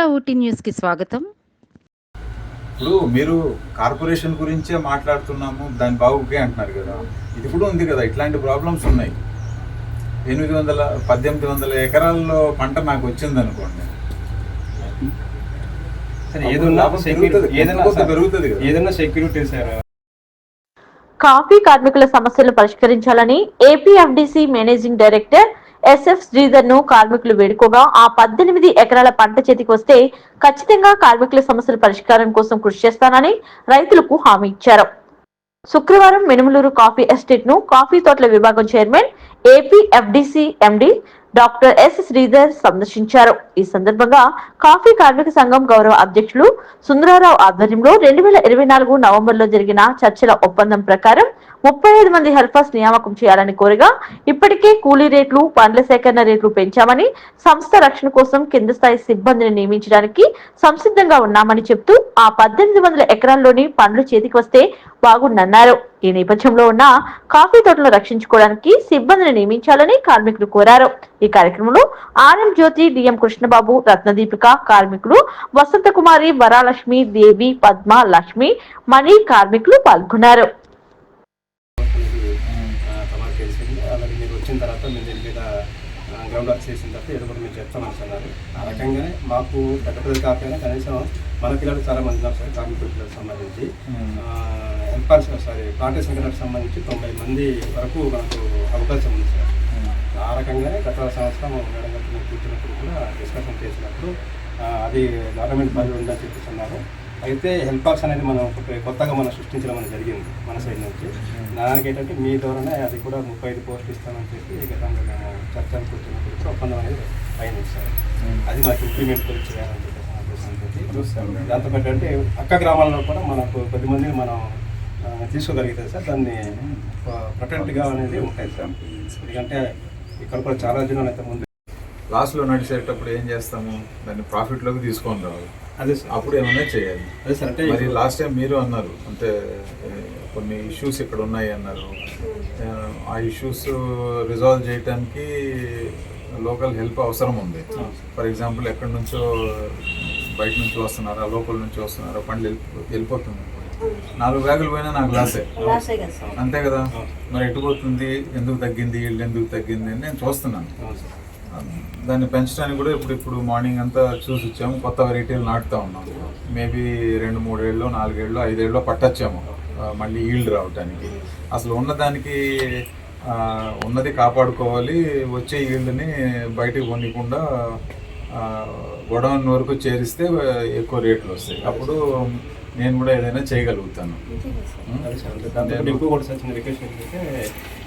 మన ఊటీ న్యూస్కి స్వాగతం ఇప్పుడు మీరు కార్పొరేషన్ గురించే మాట్లాడుతున్నాము దాని బాగుకే అంటున్నారు కదా ఇది కూడా ఉంది కదా ఇట్లాంటి ప్రాబ్లమ్స్ ఉన్నాయి ఎనిమిది వందల పద్దెనిమిది వందల ఎకరాల్లో పంట నాకు వచ్చింది అనుకోండి. ఏదైనా కొంత పెరుగుతుంది కదా. ఏదైనా సెక్యూరిటీ సార్ కాఫీ కార్మికుల సమస్యలను పరిష్కరించాలని ఏపీఎఫ్డిసి మేనేజింగ్ డైరెక్టర్ ఎస్ఎఫ్ శ్రీధర్ను కార్మికులు వేడుకోగా ఆ పద్దెనిమిది ఎకరాల పంట చేతికి వస్తే ఖచ్చితంగా కార్మికుల సమస్యల పరిష్కారం కోసం కృషి చేస్తానని రైతులకు హామీ ఇచ్చారు. శుక్రవారం మినుములూరు కాఫీ ఎస్టేట్ను కాఫీ తోటల విభాగం chairman APFDC MD doctor S Sridhar సందర్శించారు. ఈ సందర్భంగా కాఫీ కార్మిక సంఘం గౌరవ అధ్యక్షులు సుందరారావు ఆధ్వర్యంలో రెండు వేల ఇరవై నాలుగు నవంబర్లో జరిగిన చర్చల ఒప్పందం ప్రకారం ముప్పై ఐదు మంది హెల్పర్స్ నియామకం చేయాలని కోరగా ఇప్పటికే కూలీ రేట్లు పండ్ల సేకరణ రేట్లు పెంచామని సంస్థ రక్షణ కోసం కింద స్థాయి సిబ్బందిని నియమించడానికి సంసిద్ధంగా ఉన్నామని చెప్తూ ఆ పద్దెనిమిది వందల ఎకరాల్లోని పండ్లు చేతికి వస్తే బాగుండన్నారు ఈ నేపథ్యంలో ఉన్న కాఫీ తోటలను రక్షించుకోవడానికి సిబ్బందిని నియమించాలని కార్మికులు కోరారు. ఈ కార్యక్రమంలో ఆర్ఎం జ్యోతి డిఎం కృష్ణబాబు రత్నదీపిక కార్మికులు వసంత కుమారి వరాలక్ష్మి దేవి పద్మ లక్ష్మి మణి కార్మికులు పాల్గొన్నారు. అలాగే మీరు వచ్చిన తర్వాత మేము దీని మీద గ్రౌండ్ వర్క్ చేసిన తర్వాత ఏదో కూడా మేము చెప్తామని అన్నారు. ఆ రకంగానే మాకు పెద్ద పెద్ద కాకపోయినా కనీసం మన పిల్లలు చాలా మంది ఉన్నారు సార్ కార్మికుల పిల్లలకు సంబంధించి. హెల్పర్స్ సారీ ప్లాంటేషన్ పిల్లలకు సంబంధించి తొంభై మంది వరకు మనకు అవకాశం ఉంది సార్. ఆ రకంగానే గత సంవత్సరం మేడం మేము కూర్చున్నప్పుడు కూడా డిస్కషన్ చేసినప్పుడు అది గవర్నమెంట్ పరిధి ఉందని చెప్పేసి అన్నారు. అయితే హెల్ప్ బాక్స్ అనేది మనం కొత్తగా మనం సృష్టించడం అనేది జరిగింది మన సైడ్ నుంచి. దానికి ఏంటంటే మీ ద్వారానే అది కూడా ముప్పై ఐదు పోస్టులు ఇస్తామని చెప్పి గతంలో మేము చర్చలు కూర్చున్నప్పుడు ఒప్పందం అనేది పైన ఇస్తారు అది మనకి ఇంప్లిమెంట్ కూడా చేయాలని చెప్పేసి దాంతోపాటు అంటే పక్క గ్రామాల్లో కూడా మనకు కొద్ది మంది మనం తీసుకోగలిగితే సార్ దాన్ని ప్రొటెక్ట్గా అనేది ఉంటాయి సార్. ఎందుకంటే ఇక్కడ కూడా చాలా జిల్లాలు అయితే ముందు లాస్ట్లో నడిచేటప్పుడు ఏం చేస్తాము? దాన్ని ప్రాఫిట్లోకి తీసుకొని రావాలి. అదే సార్. అప్పుడు ఏమైనా చేయాలి. అదే సార్ అంటే మరి లాస్ట్ టైం మీరు అన్నారు అంటే కొన్ని ఇష్యూస్ ఇక్కడ ఉన్నాయి అన్నారు. ఆ, ఇష్యూస్ రిజాల్వ్ చేయడానికి లోకల్ హెల్ప్ అవసరం ఉంది. ఫర్ ఎగ్జాంపుల్ ఎక్కడి నుంచో బయట నుంచి వస్తున్నారా లోకల్ నుంచి వస్తున్నారా పండ్లు వెళ్ళి వెళ్ళిపోతుంది నాలుగు బ్యాగులు పోయినా నాకు లాసే అంతే కదా? మరి ఎటుపోతుంది ఎందుకు తగ్గింది? ఇల్లు ఎందుకు తగ్గింది? అని నేను చూస్తున్నాను. దాన్ని పెంచడానికి కూడా ఇప్పుడు ఇప్పుడు మార్నింగ్ అంతా చూసి వచ్చాము. కొత్త వెరైటీలు నాటుతా ఉన్నాం. మేబీ రెండు మూడేళ్ళు నాలుగేళ్ళు ఐదేళ్ళు పట్టొచ్చాము. మళ్ళీ ఈల్డ్ రావటానికి. అసలు ఉన్నదానికి ఆ, ఉన్నది కాపాడుకోవాలి వచ్చే ఈల్డ్ని బయటికి పొందకుండా గొడవన్ వరకు చేరిస్తే ఎక్కువ రేట్లు వస్తాయి. అప్పుడు నేను కూడా ఏదైనా చేయగలుగుతాను.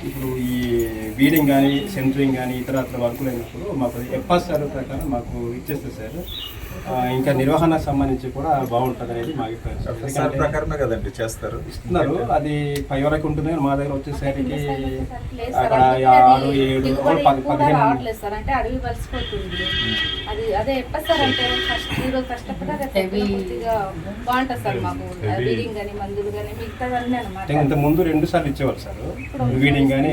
ఇప్పుడు ఈ వీడింగ్ కానీ సెంటరింగ్ కానీ ఇతర అతర వర్కులు అయినప్పుడు మాకు ఎఫ్ఆర్ సార్ ప్రకారం మాకు ఇచ్చేస్తుంది సార్ ఇంకా నిర్వహణకు సంబంధించి కూడా బాగుంటుంది అనేది మా అభిప్రాయం ప్రకారమే కదండి చేస్తారు. ఇస్తున్నారు. అది ఫైవ్ వరకు ఉంటుంది కానీ మా దగ్గర వచ్చేసరికి అక్కడ ఆరు ఏడు పది పదిహేను రావట్లేదు సార్. అంటే అడవి వలసిపోతుంది. అది అదే ఎప్పుడు సార్ అంటే ఫస్ట్ ఈ రోజు కష్టపడి అదే పొద్దున పూర్తిగా బాగుంటుంది సార్ మాకు. రీడింగ్ కానీ మందులు కానీ మిగతావన్నీ అనమాట. అంటే ఇంత ముందు రెండు సార్లు ఇచ్చేవారు సార్. వీడింగ్ కానీ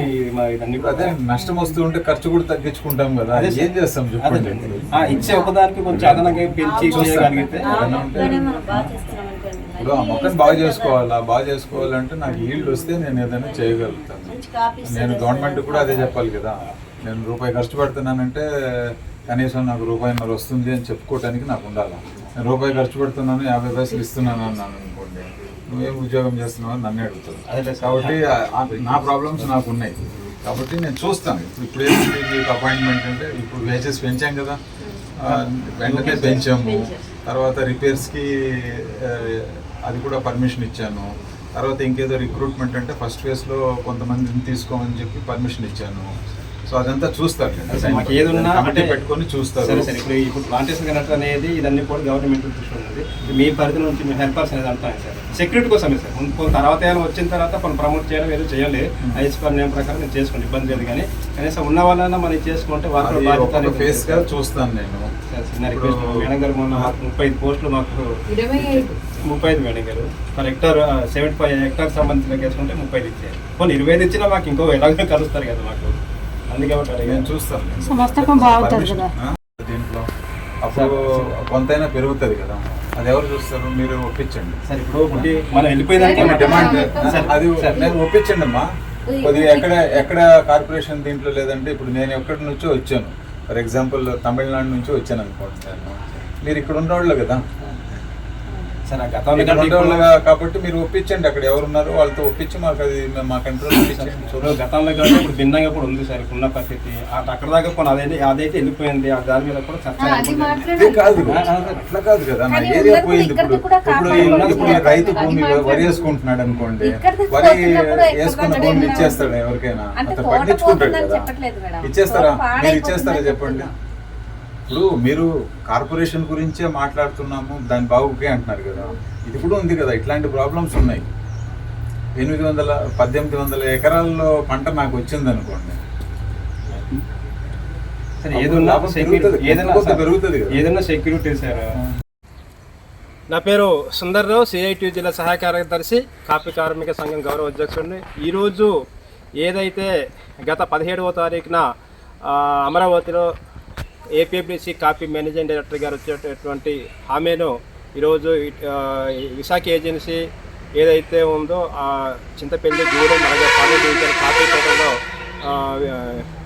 ఇదన్నీ అదే నష్టం వస్తూ ఉంటే ఖర్చు కూడా తగ్గించుకుంటాం కదా. అదే. ఏం చేస్తాం చెప్పండి? ఆ, ఇచ్చే ఒకదానికి కొంచెం అదనంగా పెంచి చేయగలిగితే ఇప్పుడు ఆ మొక్కను బాగా చేసుకోవాలా? బాగా చేసుకోవాలంటే నాకు ఈల్డ్ వస్తే నేను ఏదైనా చేయగలుగుతాను. నేను గవర్నమెంట్ కూడా అదే చెప్పాలి కదా. నేను రూపాయి ఖర్చు పెడుతున్నానంటే కనీసం నాకు రూపాయిన్నర వస్తుంది అని చెప్పుకోవడానికి నాకు ఉండాలి? నేను రూపాయి ఖర్చు పెడుతున్నాను యాభై పైసలు ఇస్తున్నాను అన్నాను అనుకోండి. నువ్వేం ఉద్యోగం చేస్తున్నావు అని నన్ను సార్. కాబట్టి నా ప్రాబ్లమ్స్ నాకు ఉన్నాయి కాబట్టి నేను చూస్తాను. ఇప్పుడు ఏంటి మీకు అపాయింట్మెంట్ అంటే ఇప్పుడు వేజెస్ పెంచాం కదా. వెంటనే పెంచాము. తర్వాత రిపేర్స్కి అది కూడా పర్మిషన్ ఇచ్చాను. తర్వాత ఇంకేదో రిక్రూట్మెంట్ అంటే ఫస్ట్ ఫేజ్లో కొంతమందిని తీసుకోమని చెప్పి పర్మిషన్ ఇచ్చాను. సో అదంతా చూస్తారు మాకు ఏది ఉన్నా అంటే పెట్టుకొని చూస్తారు. సరే సరే ఇప్పుడు ఇప్పుడు ప్లాంటేషన్ కనెక్ట్ అనేది ఇదన్నీ కూడా గవర్నమెంట్ దృష్టిలో ఉన్నది మీ పరిధి నుంచి మీ హెల్పర్స్ అనేది అంటాం సార్. సెక్యూరిటీ కోసమే సార్. కొంత తర్వాత ఏమైనా వచ్చిన తర్వాత మనం ప్రమోట్ చేయడం ఏదో చేయాలి ఐఎస్పర్ నేమ్ ప్రకారం నేను చేసుకోండి ఇబ్బంది లేదు కానీ. కనీసం ఉన్న వాళ్ళైనా మనం చేసుకుంటే అది బాధ్యత ఫేస్గా చూస్తాను నేను. చిన్న రిక్వెస్ట్ మేడం గారు మొన్న మాకు ముప్పై ఐదు పోస్టులు మాకు ముప్పై ఐదు మేడం గారు. Per hectare seventy five hectare సంబంధించిన వేసుకుంటే ముప్పై ఐదు ఇచ్చారు పోనీ ఇరవై ఐదు ఇచ్చినా మాకు ఇంకో ఎలాగో కలుస్తారు కదా మాకు. నేను. చూస్తాను? దీంట్లో. అప్పుడు కొంతైనా పెరుగుతుంది కదా. అది ఎవరు చూస్తారు? మీరు ఒప్పించండి. సార్ ఇప్పుడు ఒకటి మనం వెళ్ళిపోయేదానికి ఏమి డిమాండ్. అది ఒప్పించండి అమ్మా కొద్దిగా ఎక్కడ ఎక్కడ కార్పొరేషన్ దీంట్లో లేదంటే ఇప్పుడు నేను ఎక్కడి నుంచో వచ్చాను. ఫర్ ఎగ్జాంపుల్ తమిళనాడు నుంచి వచ్చాను అనుకోండి మీరు ఇక్కడ ఉన్నవాళ్ళు కదా. సార్ గతంలో కాబట్టి మీరు ఒప్పించండి అక్కడ ఎవరున్నారో వాళ్ళతో ఒప్పించి మాకు అది మా కంట్రోల్ ఇప్పుడు గతంలో కంటే ఇప్పుడు భిన్నంగా కూడా ఉంది సార్ ఉన్న పరిస్థితి అక్కడ దాకా కొన్ని అదైతే అదైతే వెళ్ళిపోయింది ఆ దాని మీద కూడా చర్చ కాదు. అట్లా కాదు కదా నా ఏరియా పోయింది ఇప్పుడు కూడా ఇప్పుడు రైతు భూమి. వరి వేసుకుంటున్నాడు అనుకోండి వరి వేసుకున్న భూమిని? ఇచ్చేస్తాడు ఎవరికైనా అంత పట్టించుకుంటాడు కదా. ఇచ్చేస్తారా మీరు ఇచ్చేస్తారా చెప్పండి. ఇప్పుడు మీరు కార్పొరేషన్ గురించే మాట్లాడుతున్నాము దాని బాగుకే అంటున్నారు కదా. ఇది కూడా ఉంది కదా ఇట్లాంటి ప్రాబ్లమ్స్ ఉన్నాయి. ఎనిమిది వందల పద్దెనిమిది వందల ఎకరాల్లో పంట నాకు వచ్చింది అనుకోండి. ఏదైనా కొంత సార్, పెరుగుతుంది కదా. ఏదైనా సెక్యూరిటీ సార్. నా పేరు సుందర్రావు సిఐటి జిల్లా సహాయ కార్యదర్శి కాపీ కార్మిక సంఘం గౌరవ అధ్యక్షుడిని. ఈరోజు ఏదైతే గత పదిహేడవ తారీఖున అమరావతిలో ఏపీఎఫ్డిసి కాపీ మేనేజింగ్ డైరెక్టర్ గారు వచ్చేటటువంటి హామీను ఈరోజు విశాఖ ఏజెన్సీ ఏదైతే ఉందో ఆ చింతపల్లి గూడెం అలాగే పాలీ డివిజన్ కాపీ తోటలో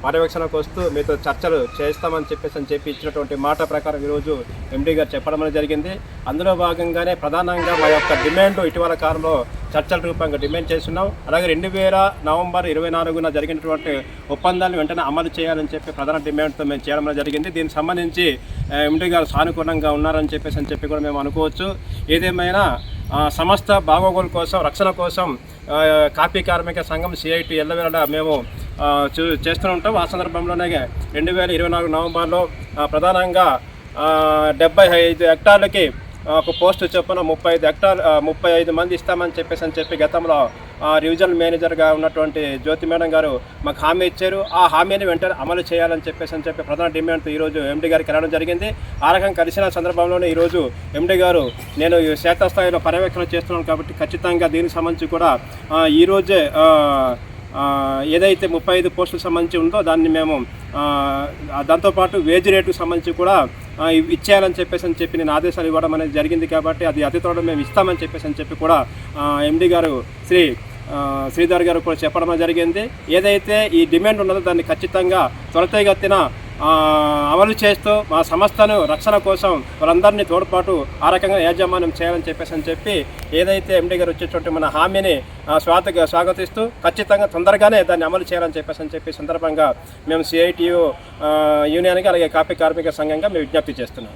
పర్యవేక్షణకు వస్తూ మీతో చర్చలు చేస్తామని చెప్పేసి అని చెప్పి ఇచ్చినటువంటి మాట ప్రకారం ఈరోజు ఎండీ గారు చెప్పడం అనేది జరిగింది. అందులో భాగంగానే ప్రధానంగా మా యొక్క డిమాండ్ ఇటీవల కాలంలో చర్చల రూపంగా డిమాండ్ చేస్తున్నాం. అలాగే రెండు వేల నవంబర్ ఇరవై నాలుగున జరిగినటువంటి ఒప్పందాలను వెంటనే అమలు చేయాలని చెప్పి ప్రధాన డిమాండ్తో మేము చేయడం అనేది జరిగింది. దీనికి సంబంధించి ఎండీ గారు సానుకూలంగా ఉన్నారని చెప్పేసి అని చెప్పి కూడా మేము అనుకోవచ్చు. ఏదేమైనా సమస్త బాగోగుల కోసం రక్షణ కోసం కాపీ కార్మిక సంఘం సిఐటి ఎల్లవేళ మేము చేస్తూ ఉంటాం. ఆ సందర్భంలోనే రెండు వేల ఇరవై నాలుగు నవంబర్లో ప్రధానంగా డెబ్బై ఐదు హెక్టార్లకి ఒక పోస్ట్ చొప్పున ముప్పై ఐదు హెక్టార్ ముప్పై ఐదు మంది ఇస్తామని చెప్పేసి అని చెప్పి గతంలో ఆ, రివిజనల్ మేనేజర్గా ఉన్నటువంటి జ్యోతి మేడం గారు మాకు హామీ ఇచ్చారు. ఆ హామీని వెంటనే అమలు చేయాలని చెప్పేసి అని చెప్పి ప్రధాన డిమాండ్తో ఈరోజు ఎండీ గారికి వెళ్ళడం జరిగింది. ఆ రకంగా కలిసిన సందర్భంలోనే ఈరోజు ఎండి గారు నేను క్షేత్రస్థాయిలో పర్యవేక్షణ చేస్తున్నాను కాబట్టి ఖచ్చితంగా దీనికి సంబంధించి కూడా ఈరోజే ఏదైతే ముప్పై ఐదు పోస్టులకు సంబంధించి ఉందో దాన్ని మేము దాంతోపాటు వేజ్ రేటుకు సంబంధించి కూడా ఇచ్చేయాలని చెప్పేసి అని చెప్పి నేను ఆదేశాలు ఇవ్వడం అనేది జరిగింది కాబట్టి అది అతి త్వరలో మేము ఇస్తామని చెప్పేసి అని చెప్పి కూడా ఎండి గారు శ్రీ శ్రీధర్ గారు కూడా చెప్పడం జరిగింది. ఏదైతే ఈ డిమాండ్ ఉన్నదో దాన్ని ఖచ్చితంగా త్వరితగతిన అమలు చేస్తూ మా సంస్థను రక్షణ కోసం వాళ్ళందరినీ తోడ్పాటు ఆ రకంగా యాజమాన్యం చేయాలని చెప్పేసి అని చెప్పి ఏదైతే ఎండి గారు వచ్చేటువంటి మన హామీని ఆ, స్వాత స్వాగతిస్తూ ఖచ్చితంగా తొందరగానే దాన్ని అమలు చేయాలని చెప్పేసి అని చెప్పి సందర్భంగా మేము సిఐటియు యూనియన్కి అలాగే కాపీ కార్మిక సంఘంగా మేము విజ్ఞప్తి చేస్తున్నాం.